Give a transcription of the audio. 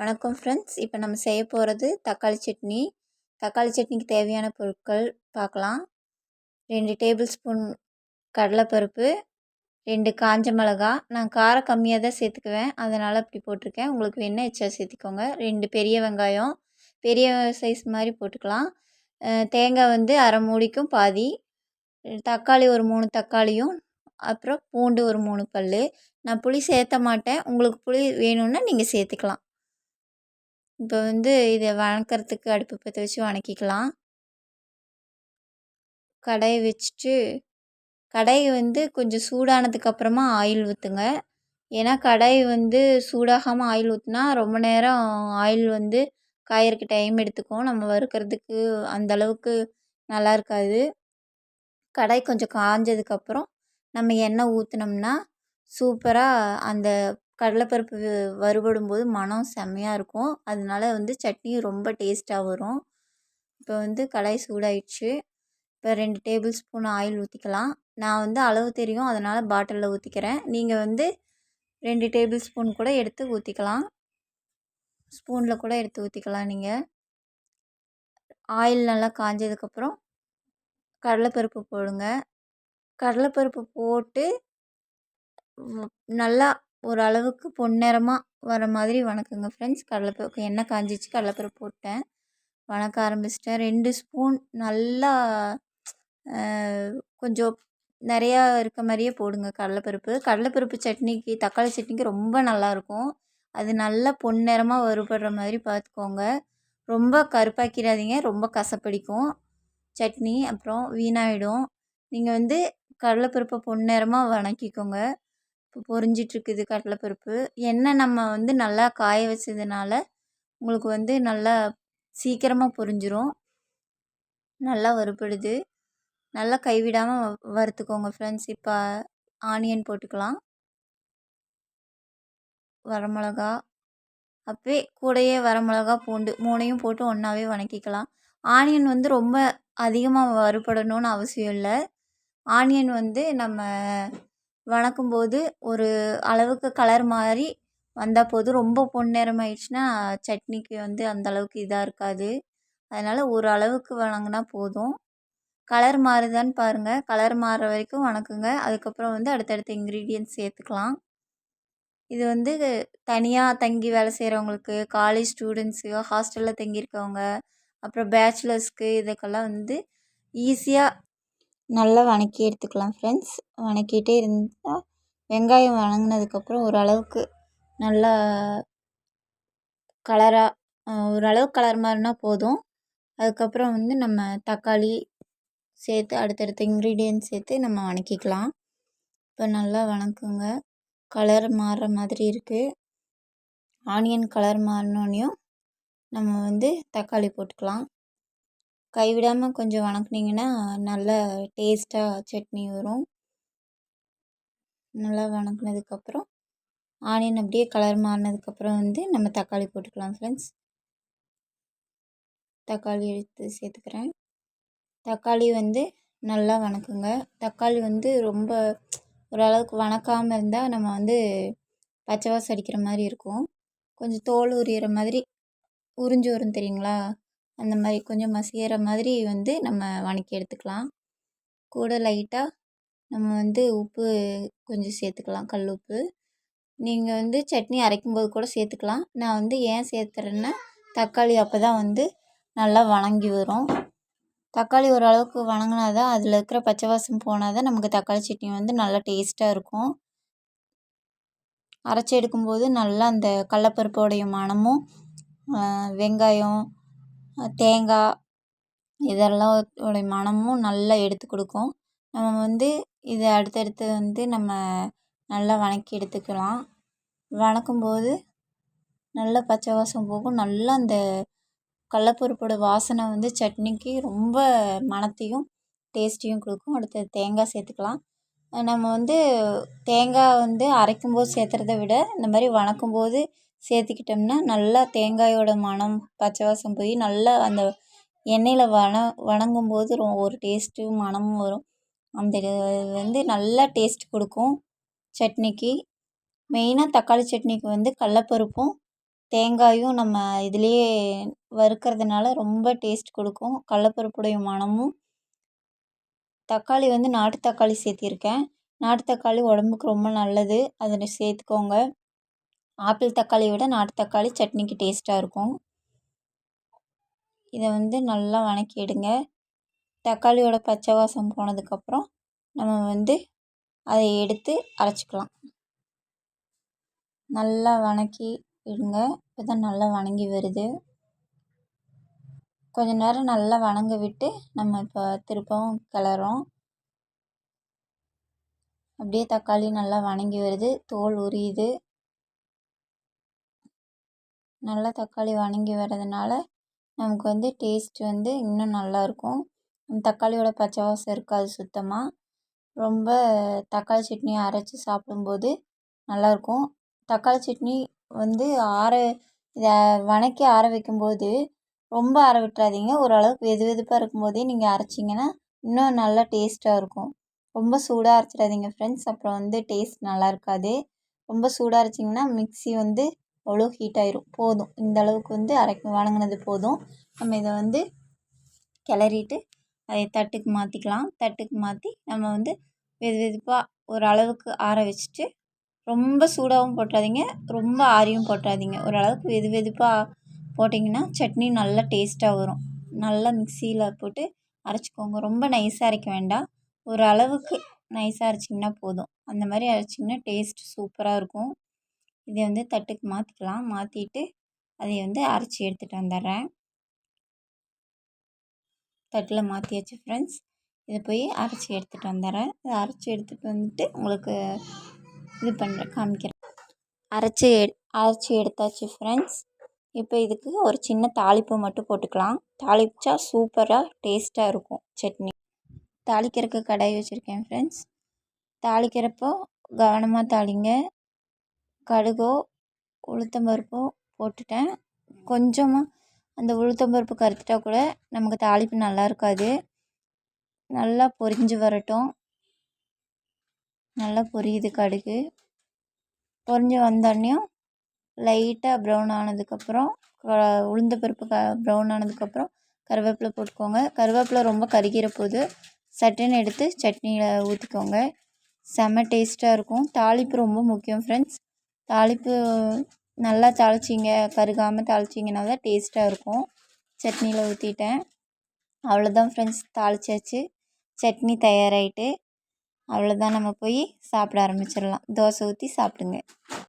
வணக்கம் ஃப்ரெண்ட்ஸ் இப்போ நம்ம செய்ய போகிறது தக்காளி சட்னி. தக்காளி சட்னிக்கு தேவையான பொருட்கள் பார்க்கலாம். ரெண்டு டேபிள் ஸ்பூன் கடலைப்பருப்பு ரெண்டு காஞ்ச மிளகா. நான் காரம் கம்மியாக தான் சேர்த்துக்குவேன். அதனால் அப்படி போட்டிருக்கேன். உங்களுக்கு வேணால் எச்சா சேர்த்திக்கோங்க. ரெண்டு பெரிய வெங்காயம் பெரிய சைஸ் மாதிரி போட்டுக்கலாம். தேங்காய் வந்து அரை மூடிக்கும் பாதி. தக்காளி ஒரு மூணு தக்காளியும் அப்புறம் பூண்டு ஒரு மூணு பல் நான் புளி சேர்த்த மாட்டேன். உங்களுக்கு புளி வேணும்னா நீங்கள் சேர்த்துக்கலாம். இப்போ வந்து இதை வணக்கிறதுக்கு அடுப்பு பற்ற வச்சு வணக்கிக்கலாம். கடாயை வச்சுட்டு கடாய் வந்து கொஞ்சம் சூடானதுக்கப்புறமா ஆயில் ஊற்றுங்க ஏன்னா கடாய் வந்து சூடாகாமல் ஆயில் ஊற்றினா ரொம்ப நேரம் ஆயில் வந்து காயறதுக்கு டைம் எடுத்துக்கும். நம்ம வறுக்கிறதுக்கு அந்த அளவுக்கு நல்லா இருக்காது. கடாய் கொஞ்சம் காஞ்சதுக்கப்புறம் நம்ம எண்ணெய் ஊற்றினோம்னா சூப்பராக அந்த கடலைப்பருப்பு வறுபடும் போது மனம் செம்மையாக இருக்கும். அதனால வந்து சட்னியும் ரொம்ப டேஸ்ட்டாக வரும். இப்போ வந்து கடாய் சூடாயிடுச்சு. இப்போ ரெண்டு டேபிள் ஸ்பூன் ஆயில் ஊற்றிக்கலாம் நான் வந்து அளவு தெரியும் அதனால் பாட்டிலில் ஊற்றிக்கிறேன் நீங்கள் வந்து ரெண்டு டேபிள் ஸ்பூன் கூட எடுத்து ஊற்றிக்கலாம் ஸ்பூனில் கூட எடுத்து ஊற்றிக்கலாம் நீங்கள் ஆயில் நல்லா காஞ்சதுக்கப்புறம் கடலைப்பருப்பு போடுங்க. கடலைப்பருப்பு போட்டு நல்லா ஓரளவுக்கு பொன்னிறமாக வர மாதிரி வணக்குங்க ஃப்ரெண்ட்ஸ் கடலைப்பருப்பு எண்ணெய் காஞ்சிச்சு கடலைப்பருப்பு போட்டேன். வணக்க ஆரம்பிச்சிட்டேன். ரெண்டு ஸ்பூன் நல்லா கொஞ்சம் நிறையா இருக்க மாதிரியே போடுங்க கடலைப்பருப்பு. கடலைப்பருப்பு சட்னிக்கு தக்காளி சட்னிக்கு ரொம்ப நல்லாயிருக்கும். அது நல்லா பொன்னிறமாக வறுபடுற மாதிரி பார்த்துக்கோங்க. ரொம்ப கருப்பாக்கிடாதீங்க ரொம்ப கசப்படிக்கும். சட்னி அப்புறம் வீணாகிடும் நீங்கள் வந்து கடலைப்பருப்பை பொன்னிறமாக வணக்கிக்கோங்க. இப்போ பொரிஞ்சிட்ருக்குது கடலைப்பருப்பு. எண்ணெய் நம்ம வந்து நல்லா காய வச்சதுனால உங்களுக்கு வந்து நல்லா சீக்கிரமாக பொரிஞ்சிடும் நல்லா வறுபடுது. நல்லா கைவிடாமல் வறுத்துக்கோங்க ஃப்ரெண்ட்ஸ் இப்போ ஆனியன் போட்டுக்கலாம். வரமிளகா. அப்பவே கூடையே வரமிளகா பூண்டு மூணையும் போட்டு ஒன்றாவே வணக்கிக்கலாம். ஆனியன் வந்து ரொம்ப அதிகமாக வறுபடணும்னு அவசியம் இல்லை. ஆனியன் வந்து நம்ம வணக்கும்போது ஒரு அளவுக்கு கலர் மாறி வந்தால் போதும் ரொம்ப பொன்னிறம் ஆயிடுச்சுன்னா சட்னிக்கு வந்து அந்த அளவுக்கு இதாக இருக்காது. அதனால் ஒரு அளவுக்கு வணங்கினா போதும். கலர் மாறுதான்னு பாருங்கள் கலர் மாறுற வரைக்கும் வணக்குங்க. அதுக்கப்புறம் வந்து அடுத்தடுத்த இன்க்ரீடியன்ஸ் சேர்த்துக்கலாம். இது வந்து தனியாக தங்கி வேலை செய்கிறவங்களுக்கு காலேஜ் ஸ்டூடெண்ட்ஸு ஹாஸ்டலில் தங்கியிருக்கவங்க அப்புறம் பேச்சுலர்ஸ்க்கு இதுக்கெல்லாம் வந்து ஈஸியாக நல்லா வணக்கி எடுத்துக்கலாம் ஃப்ரெண்ட்ஸ் வணக்கிட்டே இருந்தால் வெங்காயம் வணங்கினதுக்கப்புறம் ஓரளவுக்கு நல்லா கலராக ஓரளவுக்கு கலர் மாறினா போதும். அதுக்கப்புறம் வந்து நம்ம தக்காளி சேர்த்து அடுத்தடுத்த இன்க்ரீடியன்ட் சேர்த்து நம்ம வணக்கிக்கலாம். இப்போ நல்லா வணக்குங்க. கலர் மாறுற மாதிரி இருக்குது ஆனியன் கலர் மாறினோனையும் நம்ம வந்து தக்காளி போட்டுக்கலாம். கைவிடாமல் கொஞ்சம் வணக்குனிங்கன்னா நல்ல டேஸ்ட்டாக சட்னி வரும். நல்லா வணக்குனதுக்கப்புறம் ஆனியன் அப்படியே கலர் மாறினதுக்கப்புறம் வந்து நம்ம தக்காளி போட்டுக்கலாம் ஃப்ரெண்ட்ஸ் தக்காளி எடுத்து சேர்த்துக்கிறேன். தக்காளி வந்து நல்லா வணக்குங்க. தக்காளி வந்து ரொம்ப ஓரளவுக்கு வணக்காமல் இருந்தால் நம்ம வந்து பச்சை வாசம் அடிக்கிற மாதிரி இருக்கும். கொஞ்சம் தோல் உரியிற மாதிரி உறிஞ்சி வரும் தெரியுங்களா? அந்த மாதிரி கொஞ்சம் மசிகிற மாதிரி வந்து நம்ம வணக்கி எடுத்துக்கலாம். கூட லைட்டாக நம்ம வந்து உப்பு கொஞ்சம் சேர்த்துக்கலாம் கல் உப்பு. நீங்கள் வந்து சட்னி அரைக்கும்போது கூட சேர்த்துக்கலாம் நான் வந்து ஏன் சேர்த்துறேன்னா தக்காளி அப்போ தான் வந்து நல்லா வணங்கி வரும். தக்காளி ஓரளவுக்கு வணங்கினா தான் அதில் இருக்கிற பச்சை வாசம் போனால் தான் நமக்கு தக்காளி சட்னி வந்து நல்லா டேஸ்ட்டாக இருக்கும். அரைச்சி எடுக்கும்போது நல்லா அந்த கடலப்பருப்போடைய மணமும் வெங்காயம் தேங்காய் இதெல்லாம் உடைய மணமும் நல்லா எடுத்து கொடுக்கும். நம்ம வந்து இதை அடுத்தடுத்து வந்து நம்ம நல்லா வணக்கி எடுத்துக்கலாம். வணக்கும்போது நல்லா பச்சை வாசம் போகும். நல்லா அந்த கடலப்பருப்போட வாசனை வந்து சட்னிக்கு ரொம்ப மணத்தையும் டேஸ்ட்டையும் கொடுக்கும். அடுத்தது தேங்காய் சேர்த்துக்கலாம். நம்ம வந்து தேங்காய் வந்து அரைக்கும் போது சேர்த்துறத விட இந்த மாதிரி வணக்கும்போது சேர்த்துக்கிட்டோம்னா நல்லா தேங்காயோட மணம் பச்சை வாசம் போய் நல்லா அந்த எண்ணெயில் வண வணங்கும்போது ரொ ஒரு டேஸ்ட்டு மணமும் வரும். அந்த வந்து நல்லா டேஸ்ட் கொடுக்கும் சட்னிக்கு. மெயினாக தக்காளி சட்னிக்கு வந்து கடலப்பருப்பும் தேங்காயும் நம்ம இதுலேயே வறுக்கிறதுனால ரொம்ப டேஸ்ட் கொடுக்கும். கடலப்பருப்புடைய மணமும். தக்காளி வந்து நாட்டு தக்காளி சேர்த்திருக்கேன். நாட்டு தக்காளி உடம்புக்கு ரொம்ப நல்லது. அதில் சேர்த்துக்கோங்க. ஆப்பிள் தக்காளியை விட நாட்டு தக்காளி சட்னிக்கு டேஸ்ட்டாக இருக்கும். இதை வந்து நல்லா வணக்கிடுங்க தக்காளியோட பச்சை வாசம் போனதுக்கப்புறம் நம்ம வந்து அதை எடுத்து அரைச்சிக்கலாம். நல்லா வணக்கி விடுங்க இப்போ தான் நல்லா வணங்கி வருது. கொஞ்ச நேரம் நல்லா வணங்க விட்டு நம்ம இப்போ திருப்பவும் கிளறோம். அப்படியே தக்காளி நல்லா வணங்கி வருது. தோல் உரியுது. நல்லா தக்காளி வணங்கி வர்றதுனால நமக்கு வந்து டேஸ்ட் வந்து இன்னும் நல்லாயிருக்கும் தக்காளியோட பச்சை வாசம் இருக்காது சுத்தமாக ரொம்ப தக்காளி சட்னி அரைச்சி சாப்பிடும்போது நல்லாயிருக்கும் தக்காளி சட்னி வந்து ஆற இதை வணக்கி ஆற வைக்கும்போது ரொம்ப ஆற விட்டுறாதீங்க. ஓரளவுக்கு வெது வெதுப்பாக இருக்கும்போதே நீங்கள் அரைச்சிங்கன்னா இன்னும் நல்லா டேஸ்ட்டாக இருக்கும். ரொம்ப சூடாக அரைச்சிடாதீங்க ஃப்ரெண்ட்ஸ் அப்புறம் வந்து டேஸ்ட் நல்லா இருக்காது. ரொம்ப சூடாக அரைச்சிங்கன்னா மிக்ஸி வந்து அவ்வளோ ஹீட் ஆயிரும். போதும். இந்த அளவுக்கு வந்து அரைக்க வணங்கினது போதும். நம்ம இதை வந்து கிளறிட்டு அதை தட்டுக்கு மாற்றிக்கலாம் தட்டுக்கு மாற்றி நம்ம வந்து வெது வெதுப்பாக ஒரு அளவுக்கு ஆற வச்சுட்டு ரொம்ப சூடாகவும் போட்டுறாதீங்க ரொம்ப ஆறியும் போட்டுறாதீங்க ஓரளவுக்கு வெது வெதுப்பாக போட்டிங்கன்னா சட்னி நல்லா டேஸ்ட்டாக வரும். நல்லா மிக்சியில் போட்டு அரைச்சிக்கோங்க. ரொம்ப நைஸாக அரைக்க வேண்டாம். ஒரு அளவுக்கு நைஸாக அரைச்சிங்கன்னா போதும். அந்த மாதிரி அரைச்சிங்கன்னா டேஸ்ட் சூப்பராக இருக்கும். இதை வந்து தட்டுக்கு மாற்றிக்கலாம் மாற்றிட்டு அதை வந்து அரைச்சி எடுத்துகிட்டு வந்துடுறேன். தட்டில் மாற்றியாச்சு ஃப்ரெண்ட்ஸ் இதை போய் அரைச்சி எடுத்துகிட்டு வந்துடுறேன். இதை அரைச்சி எடுத்துகிட்டு வந்துட்டு உங்களுக்கு இது பண்ணுறேன் காமிக்கிறேன். அரைச்சி அரைச்சி எடுத்தாச்சு ஃப்ரெண்ட்ஸ் இப்போ இதுக்கு ஒரு சின்ன தாளிப்பு மட்டும் போட்டுக்கலாம். தாளிச்சா சூப்பராக டேஸ்ட்டாக இருக்கும் சட்னி. தாளிக்கிறதுக்கு கடாய் வச்சுருக்கேன் ஃப்ரெண்ட்ஸ் தாளிக்கிறப்போ கவனமாக தாளிங்க. கடுகோ உளுத்தம்பருப்போ போட்டுட்டேன். கொஞ்சமாக அந்த உளுத்தம்பருப்பு கருத்துட்டா கூட நமக்கு தாளிப்பு நல்லா இருக்காது. நல்லா பொரிஞ்சு வரட்டும். நல்லா பொரியுது கடுகு. பொரிஞ்சு வந்தோடனையும் லைட்டாக ப்ரௌன் ஆனதுக்கப்புறம் உளுந்த பருப்பு க ப்ரௌன் ஆனதுக்கப்புறம் கருவேப்பிலை போட்டுக்கோங்க. கருவேப்பிலை ரொம்ப கருகிற போது சட்டுன்னு எடுத்து சட்னியில் ஊற்றிக்கோங்க செம டேஸ்ட்டாக இருக்கும். தாளிப்பு ரொம்ப முக்கியம் ஃப்ரெண்ட்ஸ் தாளிப்பு நல்லா தாளிச்சிங்க கருகாமல் தாளிச்சிங்கன்னா தான் டேஸ்ட்டாக இருக்கும். சட்னியில் ஊற்றிட்டேன் அவ்வளோதான் ஃப்ரெண்ட்ஸ் தாளிச்சாச்சு. சட்னி தயாராகிட்டு அவ்வளோதான் நம்ம போய் சாப்பிட ஆரம்பிச்சிடலாம். தோசை ஊற்றி சாப்பிடுங்க.